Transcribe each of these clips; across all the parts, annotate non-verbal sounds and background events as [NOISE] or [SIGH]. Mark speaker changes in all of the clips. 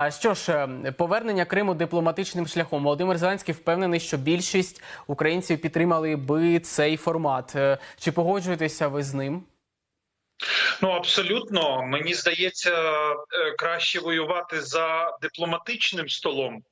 Speaker 1: А що ж, е, повернення Криму дипломатичним шляхом. Володимир Зеленський впевнений, що більшість українців підтримали би цей формат. Е, Чи погоджуєтеся ви з ним?
Speaker 2: Ну абсолютно мені здається, е, краще воювати за дипломатичним столом.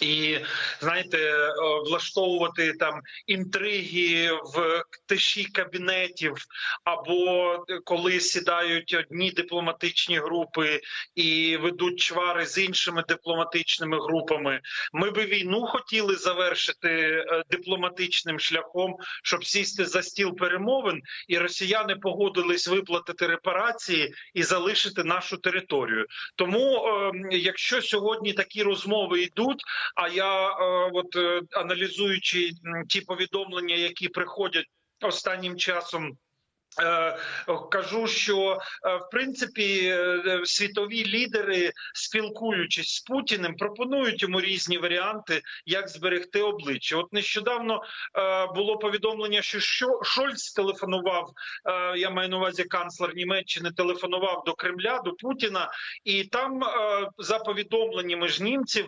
Speaker 2: І знаєте, влаштовувати там інтриги в тиші кабінетів, або коли сідають одні дипломатичні групи і ведуть чвари з іншими дипломатичними групами. Ми би війну хотіли завершити е, дипломатичним шляхом, щоб сісти за стіл перемовин, і росіяни погодились виплатити репарації і залишити нашу територію. Тому, е, якщо сьогодні такі розмови йдуть. А я, е, от е, аналізуючи ті повідомлення, які приходять останнім часом. Е, Кажу, що е, в принципі е, світові лідери, спілкуючись з Путіним, пропонують йому різні варіанти, як зберегти обличчя. От нещодавно було повідомлення, що Шольц телефонував. Я маю на увазі канцлер Німеччини телефонував до Кремля, до Путіна, і там за повідомленнями ж німців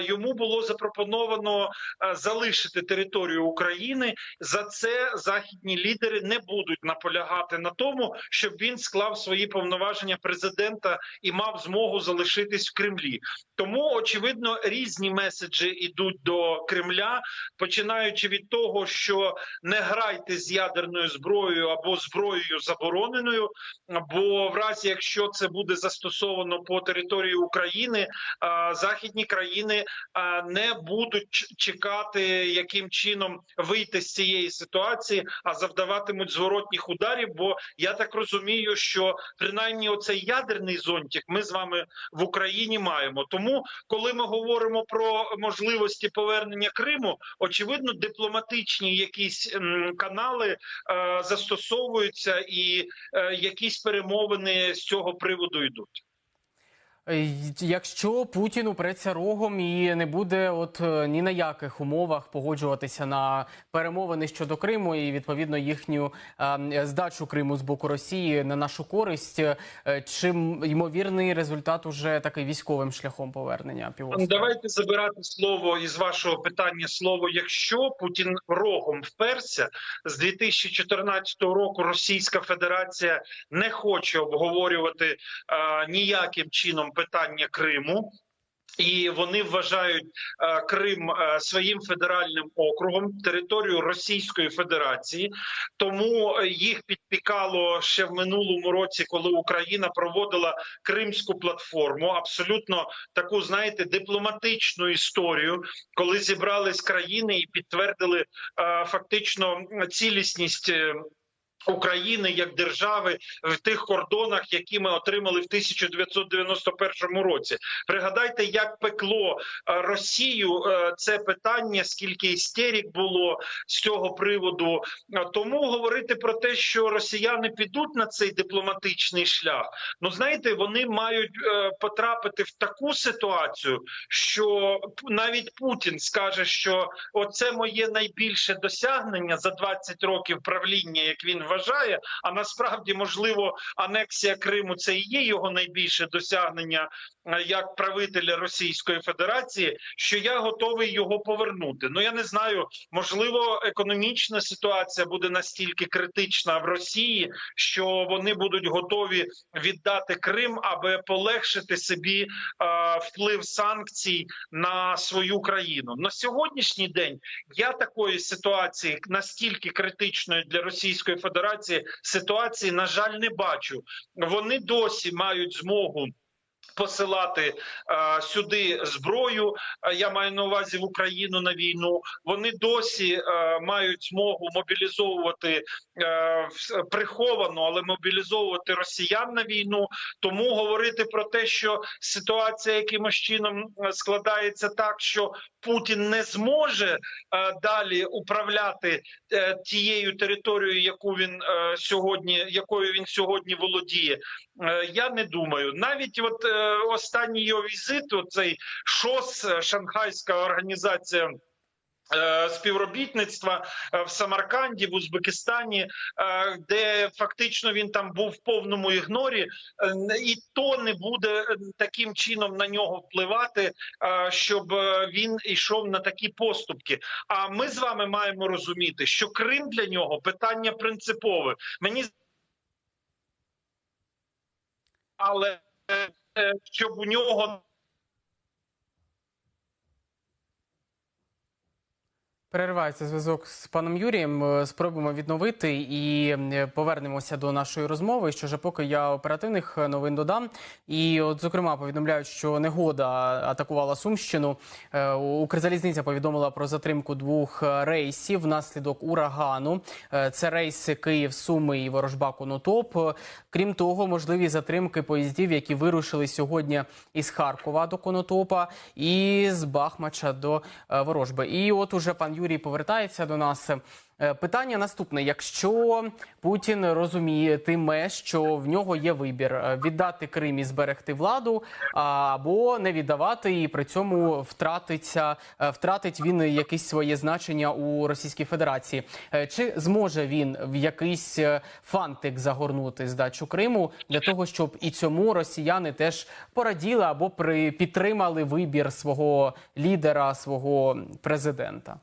Speaker 2: йому було запропоновано залишити територію України. За це західні лідери не будуть наполягати на тому, щоб він склав свої повноваження президента і мав змогу залишитись в Кремлі. Тому очевидно різні меседжі йдуть до Кремля, починаючи від того, що не грайте з ядерною зброєю або зброєю забороненою. Бо в разі, якщо це буде застосовано по території України, західні країни не будуть чекати, яким чином вийти з цієї ситуації, а завдаватимуть зворотніх ударів. Бо я так розумію, що принаймні оцей ядерний зонтик ми з вами в Україні маємо. Тому, коли ми говоримо про можливості повернення Криму, очевидно, дипломатичні якісь канали е, застосовуються і е, якісь перемовини з цього приводу йдуть.
Speaker 1: Е, Якщо Путін упреться рогом і не буде от е, ні на яких умовах погоджуватися на перемовини щодо Криму і відповідно їхню е, здачу Криму з боку Росії на нашу користь, е, чи ймовірний результат уже такий військовим шляхом повернення півострова?
Speaker 2: Давайте забирати слово із вашого питання. Слово, якщо Путін рогом вперся з 2014 року, Російська Федерація не хоче обговорювати е, ніяким чином питання Криму. І вони вважають е, Крим е, своїм федеральним округом, територію Російської Федерації. Тому е, їх підпікало ще в минулому році, коли Україна проводила Кримську платформу. Абсолютно таку, знаєте, дипломатичну історію, коли зібрались країни і підтвердили фактично цілісність. України як держави в тих кордонах, які ми отримали в 1991 році. Пригадайте, як пекло е, Росію е, це питання, скільки істерік було з цього приводу. Тому говорити про те, що росіяни підуть на цей дипломатичний шлях, ну знаєте, вони мають е, потрапити в таку ситуацію, що навіть Путін скаже, що оце моє найбільше досягнення за 20 років правління, як він вважає. А насправді, можливо, анексія Криму це і є його найбільше досягнення е, як правителя Російської Федерації. Що я готовий його повернути. Ну я не знаю, можливо, економічна ситуація буде настільки критична в Росії, що вони будуть готові віддати Крим, аби полегшити собі е, вплив санкцій на свою країну. На сьогоднішній день я такої ситуації настільки критичної для Російської Федерації ситуації, на жаль, не бачу. Вони досі мають змогу. Посилати е, сюди зброю, е, я маю на увазі в Україну на війну. Вони досі е, мають змогу мобілізовувати в- приховано, але мобілізовувати росіян на війну. Тому говорити про те, що ситуація якимось чином складається так, що Путін не зможе е, далі управляти е, тією територією, яку він е, сьогодні, якою він сьогодні володіє. Я не думаю. Навіть от останній його візит, цей ШОС, Шанхайська організація Співробітництва е, в Самарканді, в Узбекистані, е, де фактично він там був в повному ігнорі, е, і то не буде е, таким чином на нього впливати, е, щоб е, він йшов на такі поступки. А ми з вами маємо розуміти, що Крим для нього питання принципове. Мені але е, е, щоб у нього
Speaker 1: Переривається зв'язок з паном Юрієм. Е, Спробуємо відновити і е, повернемося до нашої розмови. Що ж, поки я оперативних е, новин додам. І, от, зокрема, повідомляють, що негода атакувала Сумщину. Укрзалізниця повідомила про затримку двох рейсів внаслідок урагану. Це рейси Київ, Суми і Ворожба Конотоп. Крім того, можливі затримки поїздів, які вирушили сьогодні із Харкова до Конотопа і з Бахмача до Ворожби. І от уже пан Юрій повертається до нас. Е, Питання наступне: якщо Путін розуміє що в нього є вибір е, віддати Крим і зберегти владу, або не віддавати, і при цьому втратиться, е, втратить він якесь своє значення у Російській Федерації. Чи зможе він в якийсь фантик загорнути здачу Криму для того, щоб і цьому росіяни теж пораділи або при підтримали вибір свого лідера, свого президента?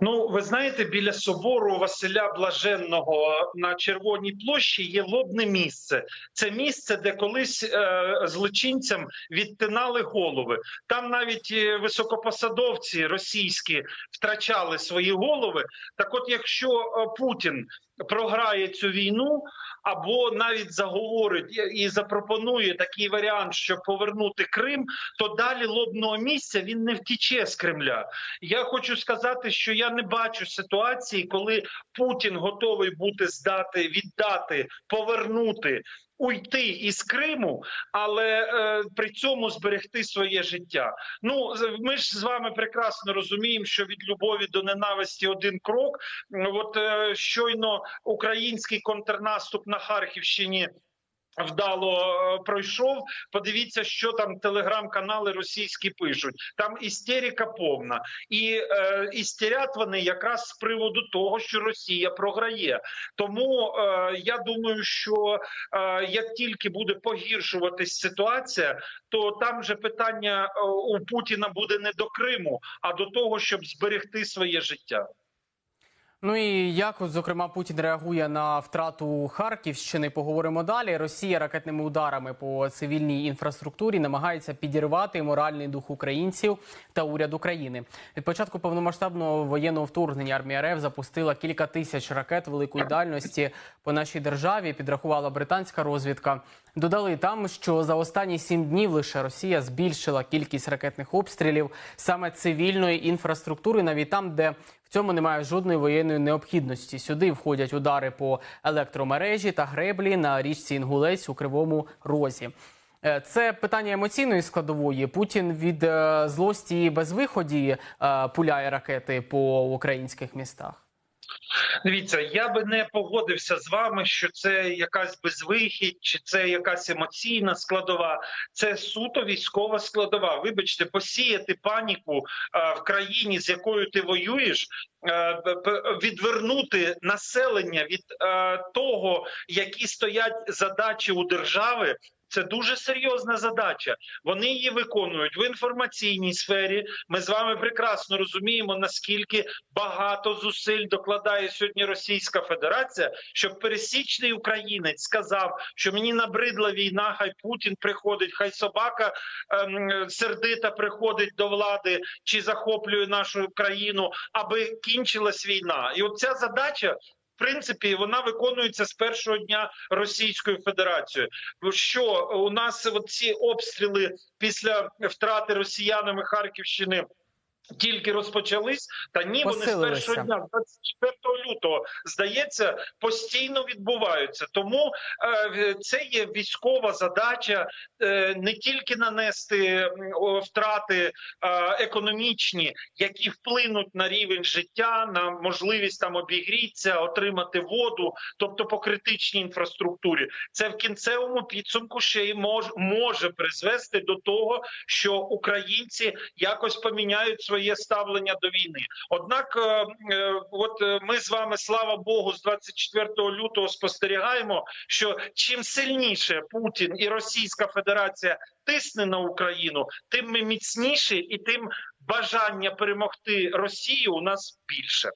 Speaker 2: Ну, ви знаєте, біля собору Василя Блаженного на Червоній площі є лобне місце. Це місце, де колись е, злочинцям відтинали голови. Там навіть е, високопосадовці російські втрачали свої голови. Так, от, якщо е, Путін програє цю війну, або навіть заговорить і- запропонує такий варіант, щоб повернути Крим, то далі лобного місця він не втіче з Кремля. Я хочу сказати, що я не бачу ситуації, коли Путін готовий бути здати, віддати, повернути. Уйти із Криму, але е, при цьому зберегти своє життя. Ну ми ж з вами прекрасно розуміємо, що від любові до ненависті один крок. От е, щойно український контрнаступ на Харківщині. Вдало е, пройшов. Подивіться, що там телеграм-канали російські пишуть. Там істерика повна, і е, істерять вони якраз з приводу того, що Росія програє. Тому е, я думаю, що е, як тільки буде погіршуватись ситуація, то там же питання е, у Путіна буде не до Криму, а до того, щоб зберегти своє життя.
Speaker 1: Ну і як, зокрема, Путін реагує на втрату Харківщини? Поговоримо далі. Росія ракетними ударами по цивільній інфраструктурі намагається підірвати моральний дух українців та уряд України. Від початку повномасштабного воєнного вторгнення армія РФ запустила кілька тисяч ракет великої дальності по нашій державі. Підрахувала британська розвідка. Додали там, що за останні сім днів лише Росія збільшила кількість ракетних обстрілів саме цивільної інфраструктури, навіть там, де в цьому немає жодної воєнної необхідності. Сюди входять удари по електромережі та греблі на річці Інгулець у Кривому Розі. Е, Це питання емоційної складової. Путін від е, злості і безвиході е, пуляє ракети по українських містах.
Speaker 2: Дивіться, я би не погодився з вами, що це якась безвихідь, чи це якась емоційна складова. Це суто військова складова. Вибачте, посіяти паніку е, в країні, з якою ти воюєш, е, відвернути населення від е, того, які стоять задачі у держави. Це дуже серйозна задача. Вони її виконують в інформаційній сфері. Ми з вами прекрасно розуміємо, наскільки багато зусиль докладає сьогодні Російська Федерація, щоб пересічний українець сказав, що мені набридла війна, хай Путін приходить, хай собака ем, сердита приходить до влади чи захоплює нашу країну, аби кінчилась війна. І от ця задача. Принципі, вона виконується з першого дня Російською Федерацією. Що у нас ці обстріли після втрати росіянами Харківщини тільки розпочались, та ні, вони з першого дня, 24 лютого, здається, постійно відбуваються. Тому е, це є військова задача е, не тільки нанести втрати е, економічні, які вплинуть на рівень життя, на можливість там обігрітися, отримати воду, тобто по критичній інфраструктурі. Це в кінцевому підсумку ще й мож, може призвести до того, що українці якось поміняють свої своє ставлення до війни. Однак, е, е, от е, ми з вами, слава Богу, з 24 лютого спостерігаємо, що чим сильніше Путін і Російська Федерація тисне на Україну, тим ми міцніші і тим бажання перемогти Росію у нас більше.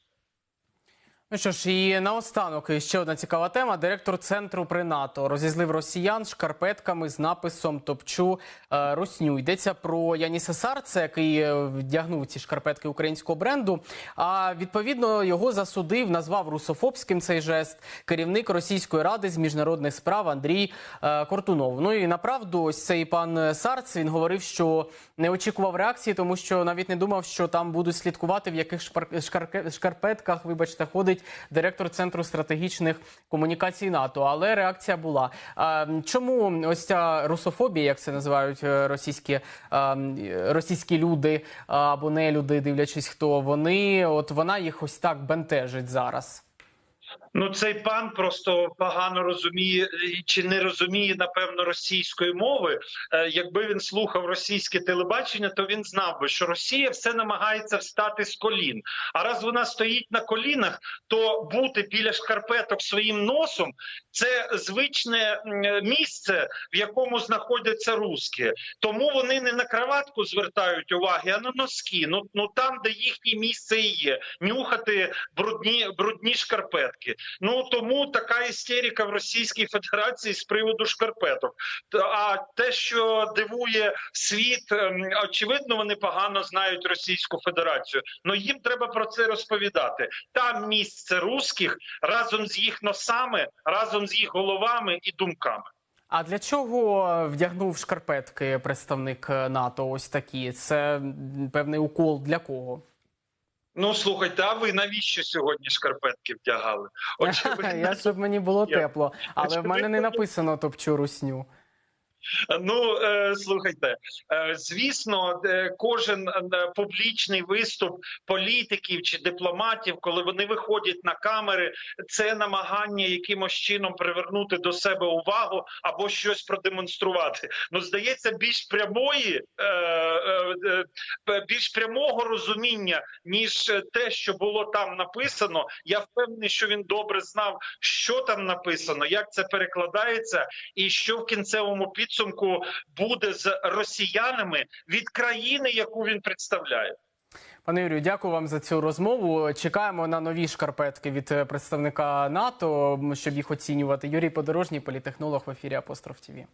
Speaker 1: Ну що ж, і наостанок ще одна цікава тема. Директор центру при НАТО розізлив росіян шкарпетками з написом Топчу е, Русню. Йдеться про Яніса Сарце, який е, вдягнув ці шкарпетки українського бренду. А відповідно його засудив, назвав русофобським цей жест керівник Російської ради з міжнародних справ Андрій е, Кортунов. Ну і направду, ось цей пан Сарц він говорив, що не очікував реакції, тому що навіть не думав, що там будуть слідкувати, в яких шпар... шкарпетках, вибачте, ходить директор центру стратегічних комунікацій НАТО. Але реакція була. Чому ось ця русофобія, як це називають е, російські, е, російські люди або не люди, дивлячись, хто вони, от вона їх ось так бентежить зараз.
Speaker 2: Ну, цей пан просто погано розуміє чи не розуміє напевно російської мови. Е, Якби він слухав російське телебачення, то він знав би, що Росія все намагається встати з колін. А раз вона стоїть на колінах, то бути біля шкарпеток своїм носом це звичне місце, в якому знаходяться руски. Тому вони не на краватку звертають уваги, а на носки. Ну ну там, де їхнє місце і є, нюхати брудні брудні шкарпетки. Ну тому така істерика в Російській Федерації з приводу шкарпеток. А те, що дивує світ, ем, очевидно, вони погано знають Російську Федерацію. Ну їм треба про це розповідати. Там місце русських разом з їх носами, разом з їх головами і думками.
Speaker 1: А для чого вдягнув шкарпетки представник е, НАТО? Ось такі. Це певний укол для кого?
Speaker 2: Ну слухайте, а ви навіщо сьогодні шкарпетки вдягали? [LAUGHS]
Speaker 1: Я щоб мені було тепло, але в мене не написано топчу русню.
Speaker 2: Ну е, слухайте, е, звісно, е, кожен публічний виступ політиків чи дипломатів, коли вони виходять на камери, це намагання якимось чином привернути до себе увагу або щось продемонструвати. Ну здається, більш прямої, більш прямого розуміння, ніж те, що було там написано. Я впевнений, що він добре знав, що там написано, як це перекладається, і що в кінцевому підсумку буде з росіянами від країни, яку він представляє.
Speaker 1: Пане Юрію, дякую вам за цю розмову. Чекаємо на нові шкарпетки від е, представника НАТО, щоб їх оцінювати. Юрій Подорожній, політехнолог в ефірі Апостроф ТІВІ.